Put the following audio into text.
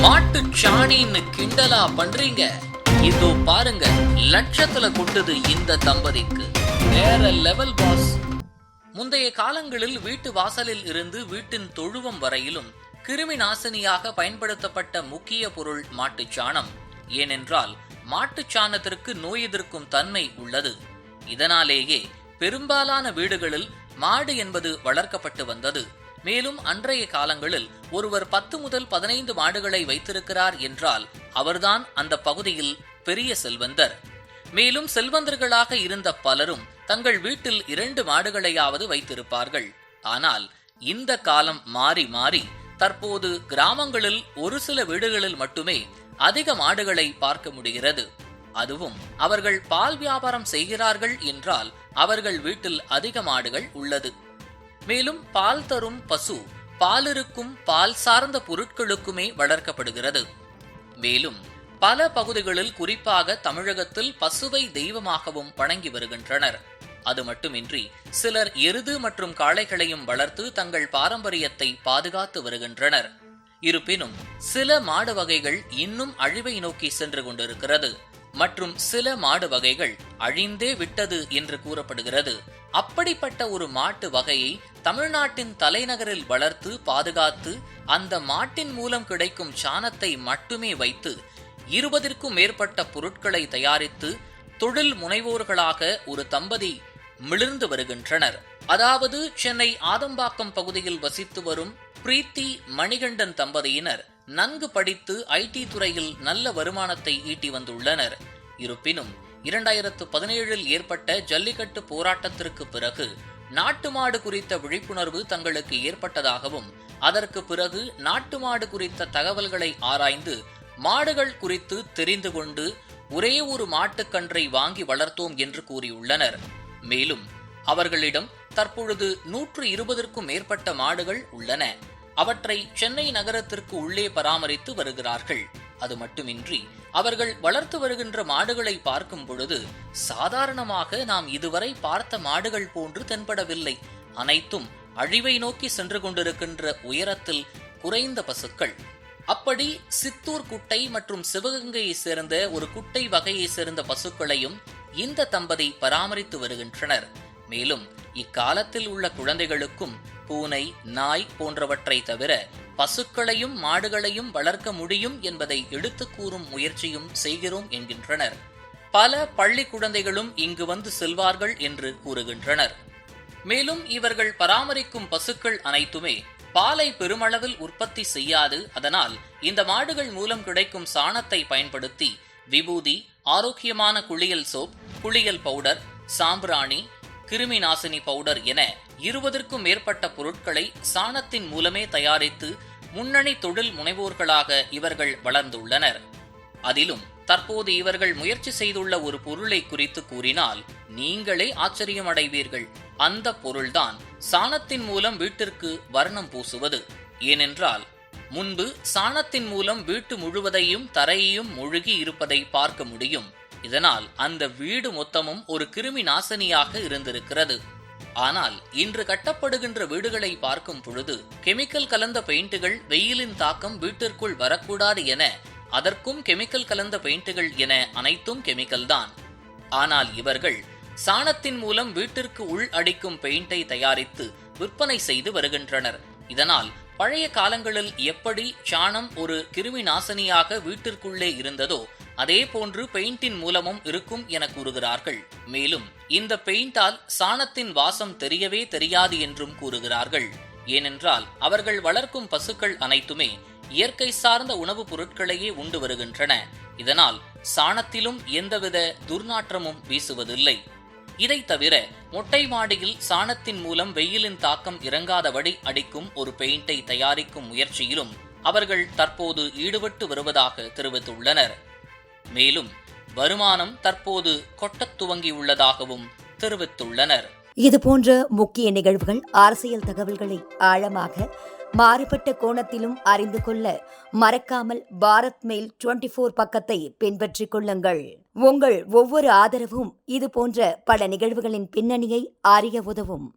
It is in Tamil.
மாட்டு சாணின்னு கிண்டலா பண்றீங்க. இதோ பாருங்க லட்சத்துல கொட்டுது இந்த தம்பதிக்கு. வேற லெவல் பாஸ் முந்தைய காலங்களில் வீட்டு வாசலில் இருந்து வீட்டின் தொழுவம் வரையிலும் கிருமி நாசினியாக பயன்படுத்தப்பட்ட முக்கிய பொருள் மாட்டுச் சாணம் ஏனென்றால் மாட்டுச் சாணத்திற்கு நோய் எதிர்க்கும் தன்மை உள்ளது. இதனாலேயே பெரும்பாலான வீடுகளில் மாடு என்பது வளர்க்கப்பட்டு வந்தது. மேலும் அன்றைய காலங்களில் ஒருவர் பத்து முதல் பதினைந்து மாடுகளை வைத்திருக்கிறார் என்றால் அவர்தான் அந்த பகுதியில் பெரிய செல்வந்தர். மேலும் செல்வந்தர்களாக இருந்த பலரும் தங்கள் வீட்டில் இரண்டு மாடுகளையாவது வைத்திருப்பார்கள். ஆனால் இந்த காலம் மாறி மாறி தற்போது கிராமங்களில் ஒரு சில வீடுகளில் மட்டுமே அதிக மாடுகளை பார்க்க முடிகிறது. அதுவும் அவர்கள் பால் வியாபாரம் செய்கிறார்கள் என்றால் அவர்கள் வீட்டில் அதிக மாடுகள் உள்ளது. மேலும் பால் தரும் பசு பாலிருக்கும் பால் சார்ந்த பொருட்களுக்குமே வளர்க்கப்படுகிறது. மேலும் பல பகுதிகளில் குறிப்பாக தமிழகத்தில் பசுவை தெய்வமாகவும் வணங்கி வருகின்றனர். அது மட்டுமின்றி சிலர் எருது மற்றும் காளைகளையும் வளர்த்து தங்கள் பாரம்பரியத்தை பாதுகாத்து வருகின்றனர். இருப்பினும் சில மாடு வகைகள் இன்னும் அழிவை நோக்கி சென்று கொண்டிருக்கிறது. மற்றும் சில மாடு வகைகள் அழிந்தே விட்டது என்று கூறப்படுகிறது. அப்படிப்பட்ட ஒரு மாட்டு வகையை தமிழ்நாட்டின் தலைநகரில் வளர்த்து பாதுகாத்து அந்த மாட்டின் மூலம் கிடைக்கும் சாணத்தை மட்டுமே வைத்து இருபதிற்கும் மேற்பட்ட பொருட்களை தயாரித்து தொழில் முனைவோர்களாக ஒரு தம்பதி மிளிர்ந்து வருகின்றனர். அதாவது சென்னை ஆதம்பாக்கம் பகுதியில் வசித்து வரும் பிரீத்தி மணிகண்டன் தம்பதியினர் நன்கு படித்து ஐடி துறையில் நல்ல வருமானத்தை ஈட்டி வந்துள்ளனர். இருப்பினும் இரண்டாயிரத்து பதினேழில் ஏற்பட்ட ஜல்லிக்கட்டு போராட்டத்திற்கு பிறகு நாட்டு மாடு குறித்த விழிப்புணர்வு தங்களுக்கு ஏற்பட்டதாகவும் அதற்கு பிறகு நாட்டு மாடு குறித்த தகவல்களை ஆராய்ந்து மாடுகள் குறித்து தெரிந்து கொண்டு ஒரே ஒரு மாட்டுக்கன்றை வாங்கி வளர்த்தோம் என்று கூறியுள்ளனர். மேலும் அவர்களிடம் தற்பொழுது நூற்று இருபதற்கும் மேற்பட்ட மாடுகள் உள்ளன. அவற்றை சென்னை நகரத்திற்கு உள்ளே பராமரித்து வருகிறார்கள். அது மட்டுமின்றி அவர்கள் வளர்த்து வருகின்ற மாடுகளை பார்க்கும் பொழுது சாதாரணமாக நாம் இதுவரை பார்த்த மாடுகள் போன்று தென்படவில்லை. அனைத்தும் அழிவை நோக்கி சென்று கொண்டிருக்கின்ற உயரத்தில் குறைந்த பசுக்கள். அப்படி சித்தூர் குட்டை மற்றும் சிவகங்கையை சேர்ந்த ஒரு குட்டை வகையை சேர்ந்த பசுக்களையும் இந்த தம்பதி பராமரித்து வருகின்றனர். மேலும் இக்காலத்தில் உள்ள குழந்தைகளுக்கும் பூனை நாய் போன்றவற்றை தவிர பசுக்களையும் மாடுகளையும் வளர்க்க முடியும் என்பதை எடுத்து கூறும் முயற்சியும் செய்கிறோம் என்கின்றனர். பல பள்ளி குழந்தைகளும் இங்கு வந்து செல்வார்கள் என்று கூறுகின்றனர். மேலும் இவர்கள் பராமரிக்கும் பசுக்கள் அனைத்துமே பாலை பெருமளவில் உற்பத்தி செய்யாது. அதனால் இந்த மாடுகள் மூலம் கிடைக்கும் சாணத்தை பயன்படுத்தி விபூதி ஆரோக்கியமான குளியல் சோப் குளியல் பவுடர் சாம்பிராணி கிருமி நாசினி பவுடர் என இருபதற்கும் மேற்பட்ட பொருட்களை சாணத்தின் மூலமே தயாரித்து முன்னணி தொழில் முனைவோர்களாக இவர்கள் வளர்ந்துள்ளனர். அதிலும் தற்போது இவர்கள் முயற்சி செய்துள்ள ஒரு பொருளை குறித்து கூறினால் நீங்களே ஆச்சரியமடைவீர்கள். அந்த பொருள்தான் சாணத்தின் மூலம் வீட்டிற்கு வர்ணம் பூசுவது. ஏனென்றால் முன்பு சாணத்தின் மூலம் வீட்டு முழுவதையும் தரையையும் முழுகி இருப்பதை பார்க்க முடியும். இதனால் அந்த வீடு மொத்தமும் ஒரு கிருமி நாசினியாக இருந்திருக்கிறது. ஆனால் இன்று கட்டப்படுகின்ற வீடுகளை பார்க்கும் பொழுது கெமிக்கல் கலந்த பெயிண்டுகள் வெயிலின் தாக்கம் வீட்டிற்குள் வரக்கூடாது என அதற்கும் கெமிக்கல் கலந்த பெயிண்டுகள் என அனைத்தும் கெமிக்கல் தான். ஆனால் இவர்கள் சாணத்தின் மூலம் வீட்டிற்கு உள் அடிக்கும் பெயிண்டை தயாரித்து விற்பனை செய்து வருகின்றனர். இதனால் பழைய காலங்களில் எப்படி சாணம் ஒரு கிருமி நாசினியாக வீட்டிற்குள்ளே இருந்ததோ அதே போன்று பெயிண்டின் மூலமும் இருக்கும் என கூறுகிறார்கள். மேலும் இந்த பெயிண்டால் சாணத்தின் வாசம் தெரியவே தெரியாது என்றும் கூறுகிறார்கள். ஏனென்றால் அவர்கள் வளர்க்கும் பசுக்கள் அனைத்துமே இயற்கை சார்ந்த உணவுப் பொருட்களையே உண்டு வருகின்றன. இதனால் சாணத்திலும் எந்தவித துர்நாற்றமும் வீசுவதில்லை. இதை தவிர மொட்டை மாடியில் சாணத்தின் மூலம் வெயிலின் தாக்கம் இறங்காதபடி அடிக்கும் ஒரு பெயிண்டை தயாரிக்கும் முயற்சியிலும் அவர்கள் தற்போது ஈடுபட்டு வருவதாக தெரிவித்துள்ளனர். மேலும் வருமானம் தற்போது கொட்டத் துவங்கியுள்ளதாகவும் தெரிவித்துள்ளனர். இது போன்ற முக்கிய நிகழ்வுகள் அரசியல் தகவல்களை ஆழமாக மாறுபட்ட கோணத்திலும் அறிந்து கொள்ள மறக்காமல் பாரத் மெயில் டுவெண்டி ஃபோர் பக்கத்தை பின்பற்றிக் கொள்ளுங்கள். உங்கள் ஒவ்வொரு ஆதரவும் இது போன்ற பல நிகழ்வுகளின் பின்னணியை அறிய உதவும்.